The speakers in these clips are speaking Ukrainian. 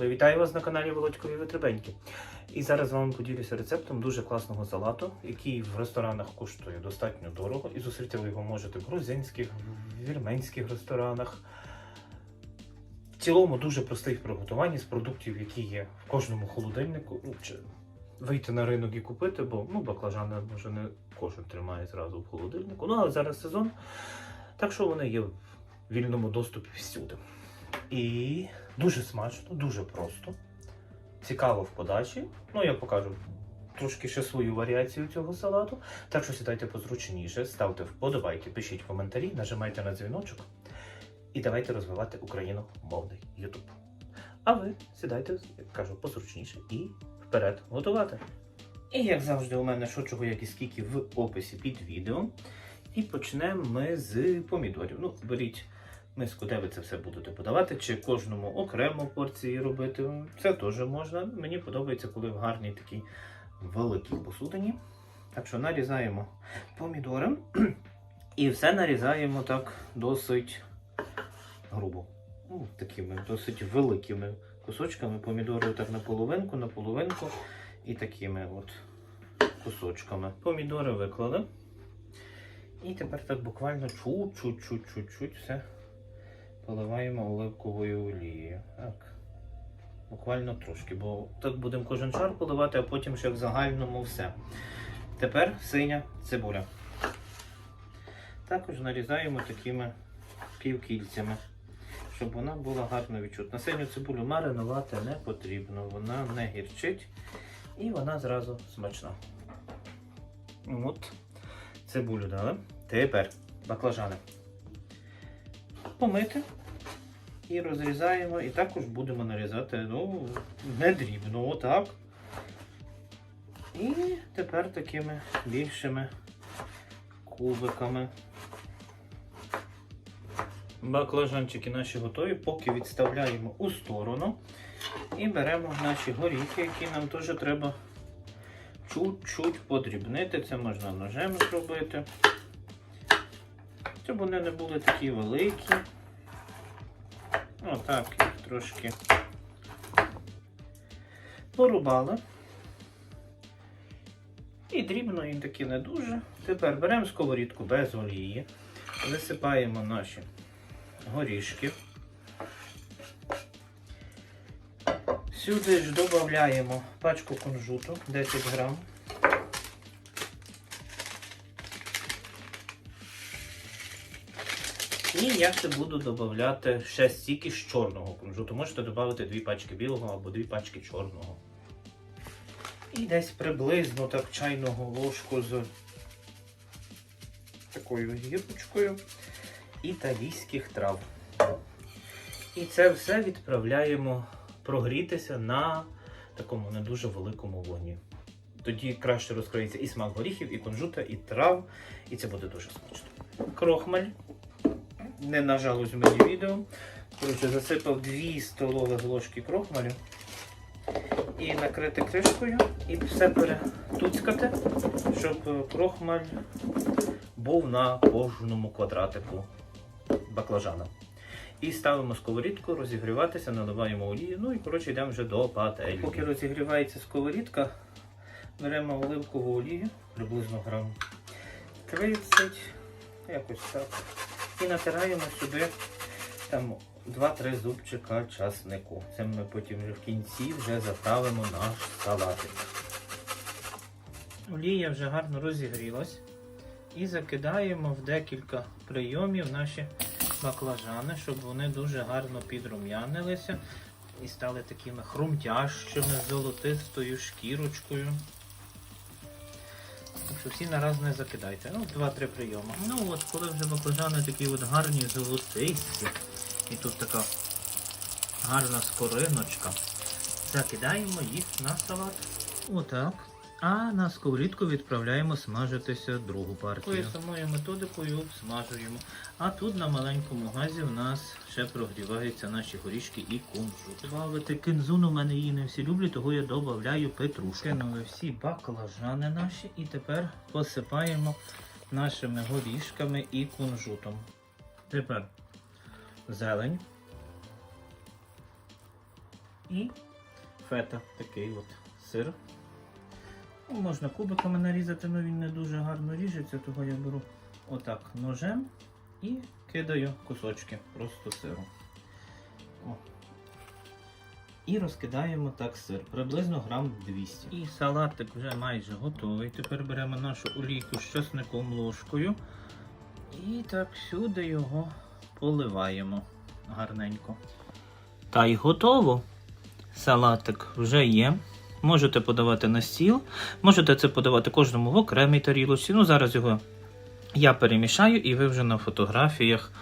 Здоровенькі. Вітаю вас на каналі Володькові Витребеньки. І зараз з вами поділюся рецептом дуже класного салату, який в ресторанах коштує достатньо дорого. І зустріти ви його можете в грузинських, в вірменських ресторанах. В цілому дуже простий в приготуванні з продуктів, які є в кожному холодильнику. Ну, вийти на ринок і купити, бо ну, баклажани може не кожен тримає зразу в холодильнику. Ну, але зараз сезон, так що вони є в вільному доступі всюди. І дуже смачно, дуже просто. Цікаво в подачі. Ну, я покажу трошки ще свою варіацію цього салату. Так що сідайте позручніше, ставте вподобайки, пишіть коментарі, нажимайте на дзвіночок і давайте розвивати україномовний YouTube. А ви сідайте, як кажу, позручніше і вперед готувати. І як завжди, у мене що чого, як і скільки в описі під відео. І почнемо ми з помідорів. Ну, беріть миску, де ви це все будете подавати, чи кожному окремо порції робити. Це теж можна. Мені подобається, коли в гарній такій великій посудині. Так що нарізаємо помідори і все нарізаємо так досить грубо. Ну, такими досить великими кусочками. Помідори так на половинку, на половинку і такими от кусочками. Помідори виклали. І тепер так буквально чуть-чуть-чуть-чуть все поливаємо оливковою олією. Так. Буквально трошки, бо так будемо кожен шар поливати, а потім ще в загальному все. Тепер синя цибуля. Також нарізаємо такими півкільцями, щоб вона була гарно відчутна. Синю цибулю маринувати не потрібно, вона не гірчить і вона зразу смачна. От, цибулю дали. Тепер баклажани. Помити і розрізаємо. І також будемо нарізати ну, не дрібно, отак. І тепер такими більшими кубиками. Баклажанчики наші готові, поки відставляємо у сторону. І беремо наші горіхи, які нам теж треба чуть-чуть подрібнити. Це можна ножем зробити. Щоб вони не були такі великі. Отак їх трошки порубали. І дрібно їм такі не дуже. Тепер беремо сковорідку без олії, висипаємо наші горішки. Сюди ж додаємо пачку кунжуту 10 грам. І я ще буду додати ще стільки з чорного кунжуту. Можете додати дві пачки білого або дві пачки чорного. І десь приблизно так чайного ложку з такою гірочкою італійських трав. І це все відправляємо прогрітися на такому не дуже великому вогні. Тоді краще розкриється і смак горіхів, і кунжута, і трав, і це буде дуже смачно. Крохмаль. Не на жалость мені відео. Коротше, засипав 2 столові ложки крохмалю. І накрити кришкою, і все перетуцькати, щоб крохмаль був на кожному квадратику баклажана. І ставимо сковорідку розігріватися, наливаємо олію, ну і коротше йдемо вже до пательні. Поки розігрівається сковорідка, беремо оливкову олію, приблизно грам 30, якось так. І натираємо сюди там 2-3 зубчика часнику. Це ми потім вже в кінці вже заправимо наш салатик. Олія вже гарно розігрілась. І закидаємо в декілька прийомів наші баклажани, щоб вони дуже гарно підрум'янилися і стали такими хрумтящими, золотистою шкірочкою. Що всі нараз не закидайте. Ну, два-три прийоми. Ну от, коли вже баклажани такі от гарні золотисті, і тут така гарна скориночка, закидаємо їх на салат. Отак. А на сковорідку відправляємо смажитися другу партію. Такою самою методикою обсмажуємо. А тут на маленькому газі в нас ще прогріваються наші горішки і кунжут. Добавити кинзун, у мене її не всі люблять, того я додаю петрушку. Кинули всі баклажани наші і тепер посипаємо нашими горішками і кунжутом. Тепер зелень. І фета, такий от сир. Ну, Можна кубиками нарізати, але він не дуже гарно ріжеться, того я беру отак ножем і кидаю кусочки просто сиру. О. І розкидаємо так сир, приблизно грам 200. І салатик вже майже готовий. Тепер беремо нашу олійку з часником ложкою. І так сюди його поливаємо гарненько. Та й готово. Салатик вже є. Можете подавати на стіл, можете це подавати кожному в окремій тарілочці. Ну, зараз його я перемішаю, і ви вже на фотографіях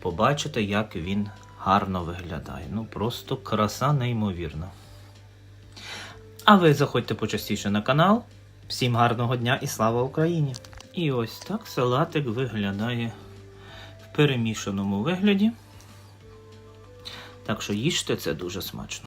побачите, як він гарно виглядає. Ну, просто краса неймовірна. А ви заходьте почастіше на канал. Всім гарного дня і слава Україні! І ось так салатик виглядає в перемішаному вигляді. Так що їжте це дуже смачно.